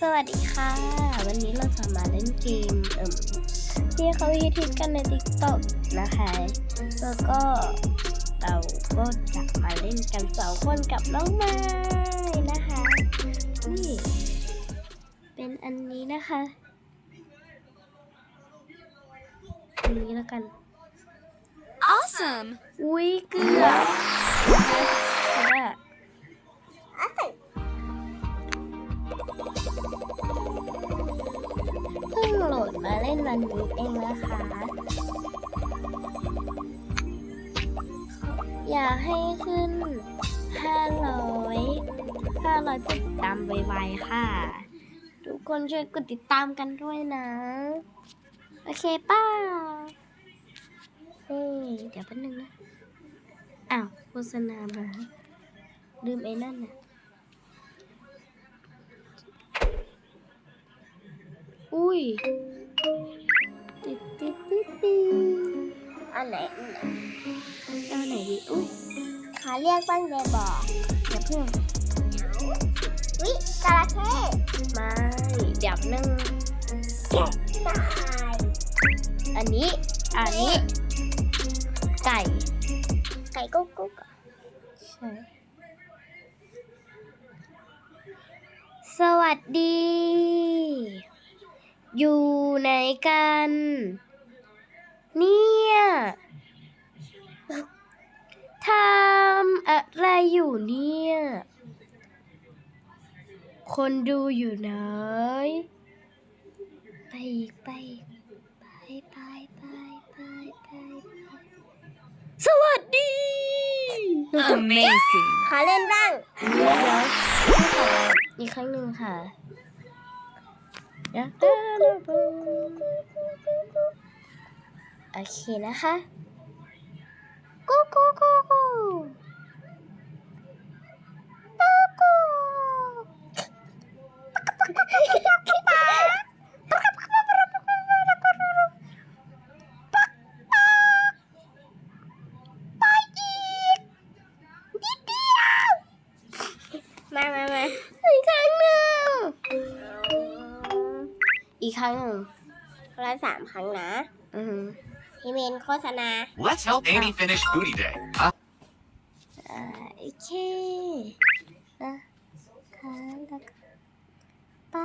สวัสดีค่ะ วันนี้เราจะมาเล่นเกมเอ่มที่เขาฮิตๆกันใน TikTok นะคะ แล้วก็เราก็จะมาเล่นกันสองคนกับน้องไม้นะคะ นี่ เป็นอันนี้นะคะอันนี้แล้วกัน Awesome! อุ้ยเกือบ มาเล่นวันนี้เองนะคะ อยากให้ขึ้น 500 500ติดตามไวๆค่ะ ทุกคนช่วยกดติดตามกันด้วยนะ โอเคป้าเฮ้ยเดี๋ยวแป๊บนึงนะ อ้าวโฆษณามาลืมไอ้นั่นน่ะอุ้ย ติดติดติดติดอันไหนอันไหนเอาไหนดีอุ้ยขาเรียกบ้างเลยบอกอย่าเพิ่งวิจระเข้ไม่เดี๋ยวนึงตายอันนี้ อันนี้ ไก่ ไก่กุ๊กกุ๊กใช่สวัสดี อยู่ไหนกัน เนี่ยทำอะไรอยู่เนี่ย คนดูอยู่ไหน ไปอีกไปอีกไปไปไปไปไปไปสวัสดี Amazing! ขอเล่นบ้างเดี๋ยวเดี๋ยวอีกครั้งหนึ่งค่ะ เดี๋ยวโอเคนะคะกูกูกูกูกูกูมามา ครั้งหนึ่งคนละสามครั้งนะ อือหือพี่เมนโฆษณา Let's help Amy finish Booty Day. Huh? อ่าโอเคนะคะแล้วก็ไป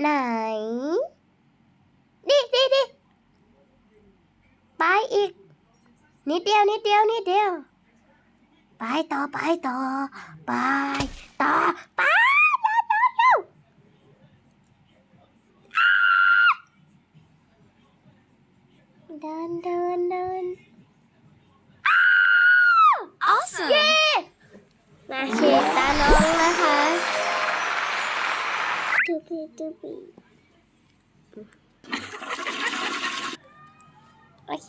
ไหน ดิดิดิไปอีก นิดเดียว นิดเดียว นิดเดียว ไปต่อ ไปต่อ ไปต่อ ไป นเดินเดิน Awesome! มาเชฟตาน้องนะคะตูปีตูปีโอเค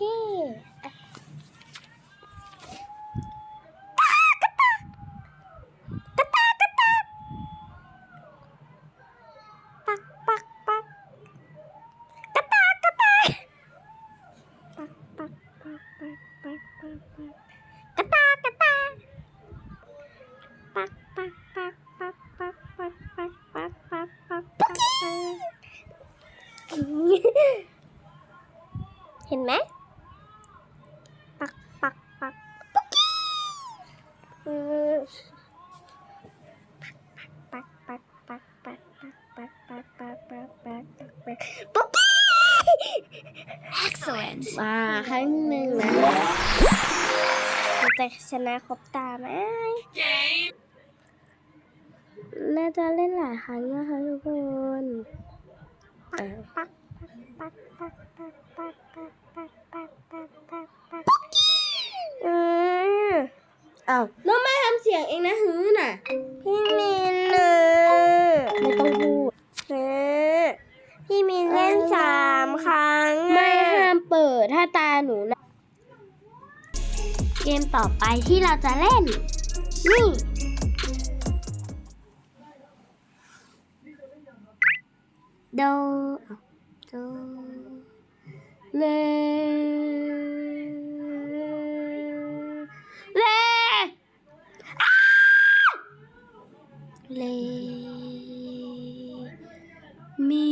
เห็นไหมปักปักปักปุ๊กกี้ปักปักปักปักปักปักปักปักปักปักปักปักปุ๊กกี้ Excellent! มาครั้งหนึ่งนะจะชนะครบตาไหมน่าจะเล่นหลายครั้งนะคะทุกคน พี่มินเนอไม่ต้องพูดเออพี่มินเล่นสามครั้งไม่ห้ามเปิดถ้าตาหนูนะเกมต่อไปที่เราจะเล่น นี่ โดโดเลเล เลมี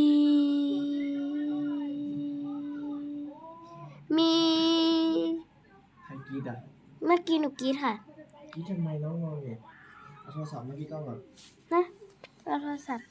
มีใครกรีดอะเมื่อกี้หนูกรีดค่ะกรีดทำไมน้องงอเนี่ยเอาโทรศัพท์เมื่อกี้ก็แบบนะเอาโทรศัพท์